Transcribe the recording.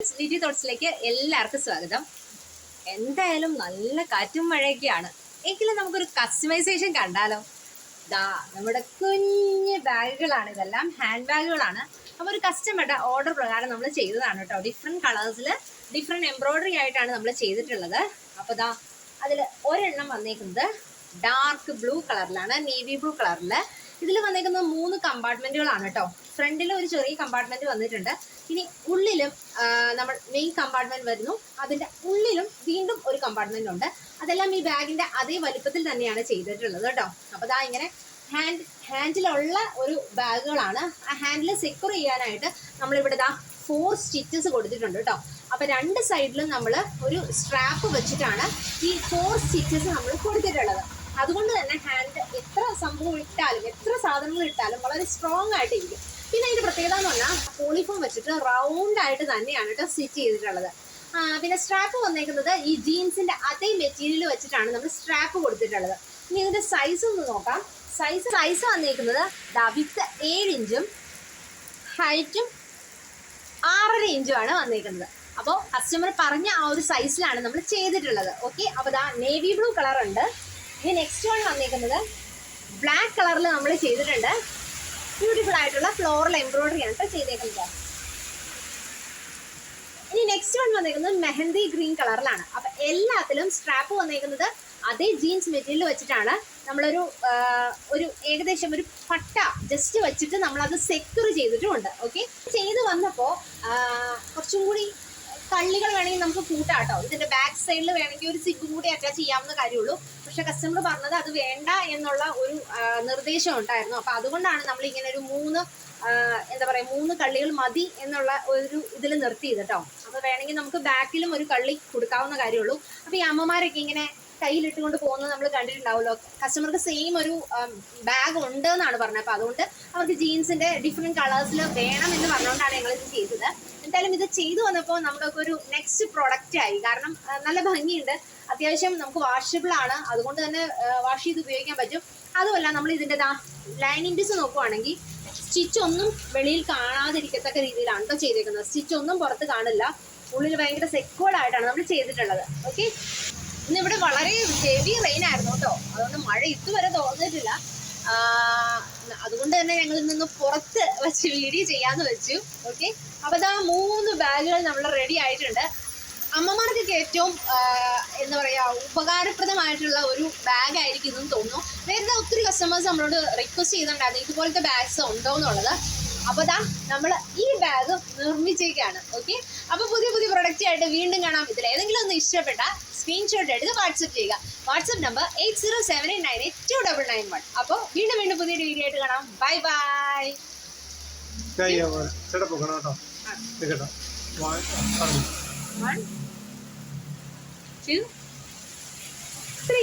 ലിറ്റി തോട്ട്സിലേക്ക് എല്ലാവർക്കും സ്വാഗതം. എന്തായാലും നല്ല കാറ്റും മഴയൊക്കെയാണ്. എങ്കിലും നമുക്കൊരു കസ്റ്റമൈസേഷൻ കണ്ടാലോ? ദാ നമ്മുടെ കുഞ്ഞ് ബാഗുകളാണ് ഇതെല്ലാം ഹാൻഡ് ബാഗുകളാണ്. അപ്പോൾ ഒരു കസ്റ്റമറുടെ ഓർഡർ പ്രകാരം നമ്മൾ ചെയ്തതാണ് കേട്ടോ. ഡിഫറെന്റ് കളേഴ്സിൽ ഡിഫറെന്റ് എംബ്രോയിഡറി ആയിട്ടാണ് നമ്മൾ ചെയ്തിട്ടുള്ളത്. അപ്പോൾ ദാ അതിൽ ഒരെണ്ണം വന്നേക്കുന്നത് ഡാർക്ക് ബ്ലൂ കളറിലാണ് നേവി ബ്ലൂ കളറിൽ ഇതിൽ വന്നേക്കുന്നത് മൂന്ന് കമ്പാർട്ട്മെന്റുകളാണ് കേട്ടോ. ഫ്രണ്ടിൽ ഒരു ചെറിയ കമ്പാർട്ട്മെന്റ് വന്നിട്ടുണ്ട്. ഇനി ഉള്ളിലും നമ്മൾ മെയിൻ കമ്പാർട്ട്മെന്റ് വരുന്നു. അതിന്റെ ഉള്ളിലും വീണ്ടും ഒരു കമ്പാർട്ട്മെന്റ് ഉണ്ട്. അതെല്ലാം ഈ ബാഗിന്റെ അതേ വലുപ്പത്തിൽ തന്നെയാണ് ചെയ്തിട്ടുള്ളത് കേട്ടോ. അപ്പോൾ ദാ ഇങ്ങനെ ഹാൻഡ് ഹാൻഡിലുള്ള ഒരു ബാഗുകളാണ്. ആ ഹാൻഡിൽ സെക്യൂർ ചെയ്യാനായിട്ട് നമ്മളിവിടെ ദാ ഫോർ സ്റ്റിച്ചസ് കൊടുത്തിട്ടുണ്ട് കേട്ടോ. അപ്പൊ രണ്ട് സൈഡിലും നമ്മൾ ഒരു സ്ട്രാപ്പ് വെച്ചിട്ടാണ് ഈ ഫോർ സ്റ്റിച്ചസ് നമ്മൾ കൊടുത്തിട്ടുള്ളത്. അതുകൊണ്ട് തന്നെ ഹാൻഡ് എത്ര സംഭവം ഇട്ടാലും എത്ര സാധനങ്ങൾ ഇട്ടാലും വളരെ സ്ട്രോങ് ആയിട്ട് ഇരിക്കും പിന്നെ അതിന്റെ പ്രത്യേകത എന്ന് പറഞ്ഞാൽ പോളിഫോം വെച്ചിട്ട് റൗണ്ട് ആയിട്ട് തന്നെയാണ് കേട്ടോ സ്റ്റിച്ച് ചെയ്തിട്ടുള്ളത്. പിന്നെ സ്ട്രാപ്പ് വന്നേക്കുന്നത് ഈ ജീൻസിന്റെ അതേ മെറ്റീരിയൽ വെച്ചിട്ടാണ് നമ്മൾ സ്ട്രാപ്പ് കൊടുത്തിട്ടുള്ളത്. ഇനി ഇതിന്റെ സൈസ് ഒന്ന് നോക്കാം. സൈസ് സൈസ് വന്നേക്കുന്നത് ദാ വിത്ത് ഏഴ് ഇഞ്ചും ഹൈറ്റും ആറര ഇഞ്ചുമാണ് വന്നേക്കുന്നത്. അപ്പോൾ കസ്റ്റമർ പറഞ്ഞ ആ ഒരു സൈസിലാണ് നമ്മൾ ചെയ്തിട്ടുള്ളത്. ഓക്കെ അപ്പോൾ ദാ നേവി ബ്ലൂ കളർ ഉണ്ട്. ഇനി നെക്സ്റ്റ് വൺ വന്നേക്കുന്നത് ബ്ലാക്ക് കളറിൽ നമ്മൾ ചെയ്തിട്ടുണ്ട്. ബ്യൂട്ടിഫുൾ ആയിട്ടുള്ള ഫ്ലോറൽ എംബ്രോയിഡറി ആണ് ചെയ്തേക്കുന്നത്. ഇനി നെക്സ്റ്റ് വൺ വന്നേക്കുന്നത് മെഹന്തി ഗ്രീൻ കളറിലാണ് അപ്പൊ എല്ലാത്തിലും സ്ട്രാപ്പ് വന്നേക്കുന്നത് അതേ ജീൻസ് മെറ്റീരിയൽ വെച്ചിട്ടാണ് നമ്മളൊരു ഒരു ഏകദേശം ഒരു പട്ട ജസ്റ്റ് വെച്ചിട്ട് നമ്മളത് സെക്യൂർ ചെയ്തിട്ടുമുണ്ട്. ഓക്കെ ചെയ്ത് വന്നപ്പോൾ കുറച്ചും കൂടി കള്ളികൾ വേണമെങ്കിൽ നമുക്ക് കൂട്ടാം കേട്ടോ. ഇതിന്റെ ബാക്ക് സൈഡിൽ വേണമെങ്കിൽ ഒരു സിപ്പ് കൂടി അറ്റാച്ച് ചെയ്യാവുന്ന കാര്യമുള്ളൂ. പക്ഷെ കസ്റ്റമർ പറഞ്ഞത് അത് വേണ്ട എന്നുള്ള ഒരു നിർദ്ദേശം ഉണ്ടായിരുന്നു. അപ്പൊ അതുകൊണ്ടാണ് നമ്മൾ ഇങ്ങനെ ഒരു മൂന്ന് എന്താ പറയാ മൂന്ന് കള്ളികൾ മതി എന്നുള്ള ഒരു ഇതിൽ നിർത്തിയത് കേട്ടോ. അപ്പൊ വേണമെങ്കിൽ നമുക്ക് ബാക്കിലും ഒരു കള്ളി കൊടുക്കാവുന്ന കാര്യമുള്ളൂ. അപ്പൊ ഈ അമ്മമാരൊക്കെ ഇങ്ങനെ കയ്യിലിട്ടുകൊണ്ട് പോകുന്നത് നമ്മൾ കണ്ടിട്ടുണ്ടാവുമല്ലോ. കസ്റ്റമർക്ക് സെയിം ഒരു ബാഗ് ഉണ്ട് എന്നാണ് പറഞ്ഞത്. അപ്പൊ അതുകൊണ്ട് അവർക്ക് ജീൻസിന്റെ ഡിഫറെന്റ് കളേഴ്സിൽ വേണം എന്ന് പറഞ്ഞുകൊണ്ടാണ് ഞങ്ങൾ ഇത് ചെയ്തത്. എന്തായാലും ഇത് ചെയ്തു വന്നപ്പോൾ നമ്മളൊക്കെ ഒരു നെക്സ്റ്റ് പ്രൊഡക്റ്റ് ആയി. കാരണം നല്ല ഭംഗിയുണ്ട്. അത്യാവശ്യം നമുക്ക് വാഷബിൾ ആണ്. അതുകൊണ്ട് തന്നെ വാഷ് ചെയ്ത് ഉപയോഗിക്കാൻ പറ്റും. അതുമല്ല നമ്മൾ ഇതിന്റെ ലൈനിങ്സ് നോക്കുവാണെങ്കിൽ സ്റ്റിച്ച് ഒന്നും വെളിയിൽ കാണാതിരിക്കത്തക്ക രീതിയിലാണ് കേട്ടോ ചെയ്തേക്കുന്നത്. സ്റ്റിച്ച് ഒന്നും പുറത്ത് കാണില്ല. ഉള്ളിൽ ഭയങ്കര സെക്യൂർഡ് ആയിട്ടാണ് നമ്മൾ ചെയ്തിട്ടുള്ളത്. ഓക്കെ ഇന്ന് ഇവിടെ വളരെ ഹെവി റെയിൻ ആയിരുന്നു കേട്ടോ. അതുകൊണ്ട് മഴ ഇതുവരെ തോന്നിയിട്ടില്ല അതുകൊണ്ട് തന്നെ ഞങ്ങൾ നിന്ന് പുറത്ത് വെച്ച് വീഡിയോ ചെയ്യാന്ന് വെച്ചു. ഓക്കെ അപ്പൊ ഇതാ മൂന്ന് ബാഗുകൾ നമ്മൾ റെഡി ആയിട്ടുണ്ട്. അമ്മമാർക്കൊക്കെ ഏറ്റവും എന്താ പറയാ ഉപകാരപ്രദമായിട്ടുള്ള ഒരു ബാഗ് ആയിരിക്കും ഇതെന്ന് തോന്നുന്നു. നേരത്തെ ഒത്തിരി കസ്റ്റമേഴ്സ് നമ്മളോട് റിക്വസ്റ്റ് ചെയ്യുന്നുണ്ടായിരുന്നു ഇതുപോലത്തെ ബാഗ്സ് ഉണ്ടോ എന്നുള്ളത്. അപ്പൊ ദാ നമ്മൾ ഈ ബാഗ് നിർമ്മിച്ചേക്കാണ് ഓക്കെ അപ്പൊ പുതിയ പുതിയ പ്രൊഡക്റ്റ് ആയിട്ട് വീണ്ടും കാണാം ഇതിൽ. ഏതെങ്കിലും ഒന്ന് ഇഷ്ടപ്പെട്ട സ്ക്രീൻഷോട്ട് എടുത്ത് വാട്സപ്പ് ചെയ്യുക. WhatsApp number eight zero seven eight nine eight two double nine one അപ്പോൾ വീണ്ടും വീണ്ടും പുതിയൊരു വീഡിയോ ആയിട്ട് കാണാം. ബൈ ബൈ ചേട്ടാ കേട്ടോ. കേട്ടോ വൺ ടു ത്രീ